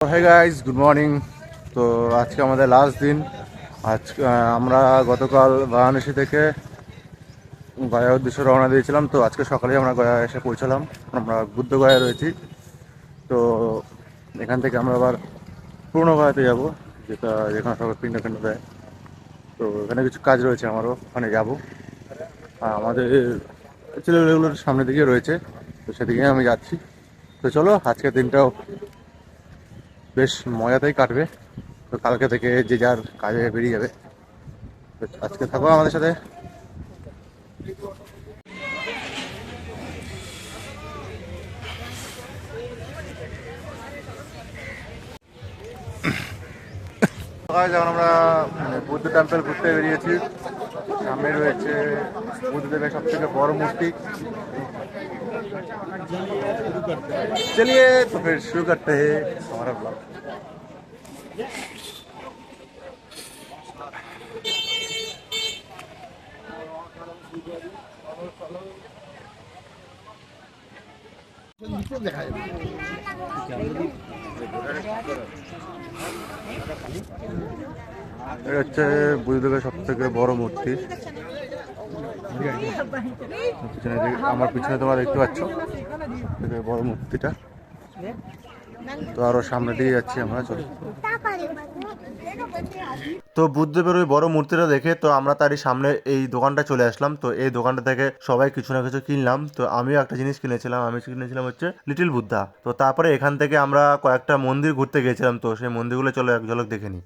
Hey guys good morning তো আজকে আমাদের লাস্ট দিন। আজ আমরা গতকাল বারাণসী থেকে গয়া উদ্দেশ্যে রওনা দিয়েছিলাম। তো আজকে সকালে আমরা গয়া এসে পৌঁছালাম। আমরা বুদ্ধ গয়া রয়েছি। তো এখান থেকে আমরা আবার পুরনো গয়াতে যাব, যেটা যেখানে সবাই পিণ্ড পিণ্ড দেয়। তো এখানে কিছু কাজ রয়েছে আমারও, ওখানে যাব। আর আমাদের ছেলেগুলোর সামনে দিকে রয়েছে। তো সেদিকে আমি যাচ্ছি। তো চলো, আজকের দিনটাও বেশ মজাতেই কাটবে। তো কালকে থেকে যে যার কাজে বেরিয়ে যাবে। আজকে থাকো আমাদের সাথে। যখন আমরা মানে বুদ্ধ টেম্পল ঘুরতে বেরিয়েছি। গ্রামে রয়েছে বুদ্ধদেবের সব থেকে বড় মূর্তি। চলিয়ে তো ফের শুরু করতে হে আমরা ব্লগ দেখা যাবে। এটা হচ্ছে বুদ্ধদেবের সব থেকে বড় মূর্তি। আমার পিছনে তোমরা দেখতে পাচ্ছ? বড় মূর্তিটা। তো আরও সামনে দিয়ে যাচ্ছি আমরা, চলো। তো বুদ্ধদেবের ওই বড় মূর্তিটা দেখে তো আমরা তারই সামনে এই দোকানটা চলে আসলাম। তো এই দোকানটা থেকে সবাই কিছু না কিছু কিনলাম। তো আমিও একটা জিনিস কিনেছিলাম। আমি কিনেছিলাম হচ্ছে লিটিল বুদ্ধা। তো তারপরে এখান থেকে আমরা কয়েকটা মন্দির ঘুরতে গেছিলাম তো সেই মন্দিরগুলো চলো এক ঝলক দেখে নিই।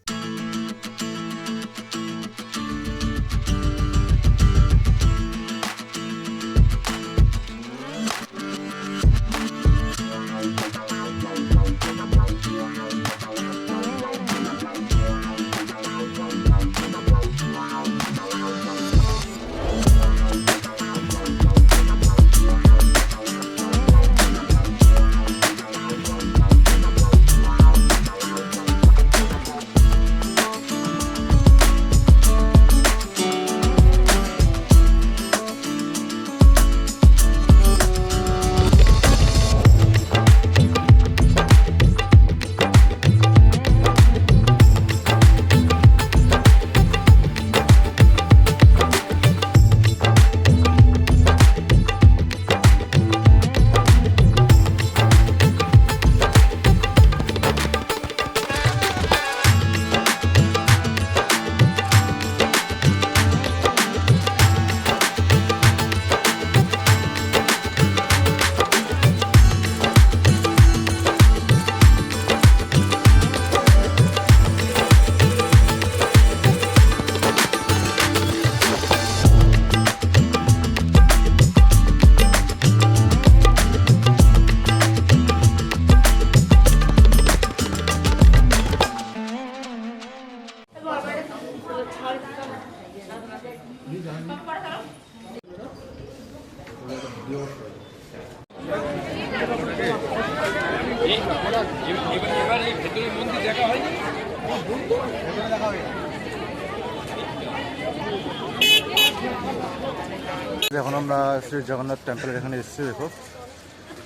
এখন আমরা শ্রী জগন্নাথ টেম্পলের এখানে এসেছি, দেখো।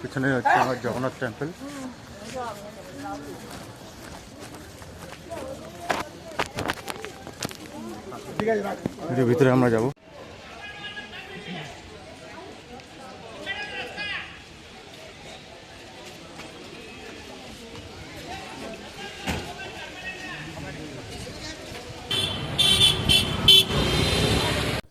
পিছনে হচ্ছে আমার জগন্নাথ টেম্পল ভিতরে আমরা যাব।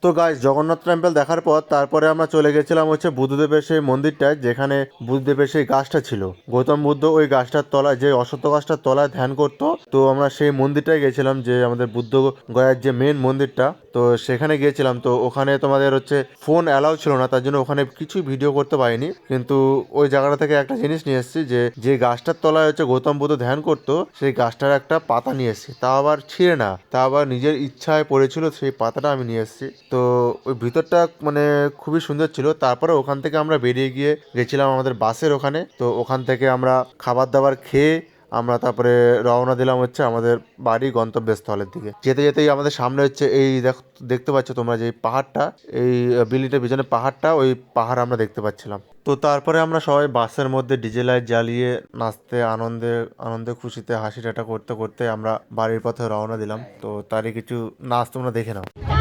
তো গাইস জগন্নাথ টেম্পল দেখার পর তারপরে আমরা চলে গেছিলাম হচ্ছে বুদ্ধদেবের সেই মন্দিরটায়, যেখানে বুদ্ধদেবের সেই গাছটা ছিল। গৌতম বুদ্ধ ওই গাছটার তলায়, যে অশ্বত্থ গাছটার তলায় ধ্যান করতো। তো আমরা সেই মন্দিরটায় গেছিলাম, যে আমাদের বুদ্ধ গয়ার যে মেন মন্দিরটা, তো সেখানে গিয়েছিলাম। তো ওখানে তোমাদের হচ্ছে ফোন অ্যালাউ ছিল না, তার জন্য ওখানে কিছুই ভিডিও করতে পারিনি। কিন্তু ওই জায়গাটা থেকে একটা জিনিস নিয়ে এসেছি, যে যে গাছটার তলায় হচ্ছে গৌতম বুদ্ধ ধ্যান করতো, সেই গাছটার একটা পাতা নিয়ে এসেছি। তা আবার ছিঁড়ে না, তা আবার নিজের ইচ্ছায় পড়েছিল, সেই পাতাটা আমি নিয়ে এসেছি। তো ওই ভিতরটা মানে খুবই সুন্দর ছিল। তারপরে ওখান থেকে আমরা বেরিয়ে গিয়ে গেছিলাম আমাদের বাসের ওখানে। তো ওখান থেকে আমরা খাবার দাবার খেয়ে আমরা তারপরে রওনা দিলাম হচ্ছে আমাদের বাড়ি গন্তব্যস্থলের দিকে। যেতে যেতেই আমাদের সামনে হচ্ছে এই দেখ, দেখতে পাচ্ছ তোমরা যে পাহাড়টা, এই বিল্ডিংটার পিছনে পাহাড়টা, ওই পাহাড় আমরা দেখতে পাচ্ছিলাম। তো তারপরে আমরা সবাই বাসের মধ্যে ডিজে লাইট জ্বালিয়ে নাচতে, আনন্দে আনন্দে, খুশিতে হাসি ঠাট্টা করতে করতে আমরা বাড়ির পথে রওনা দিলাম। তো তারই কিছু নাচ তোমরা দেখে নাও।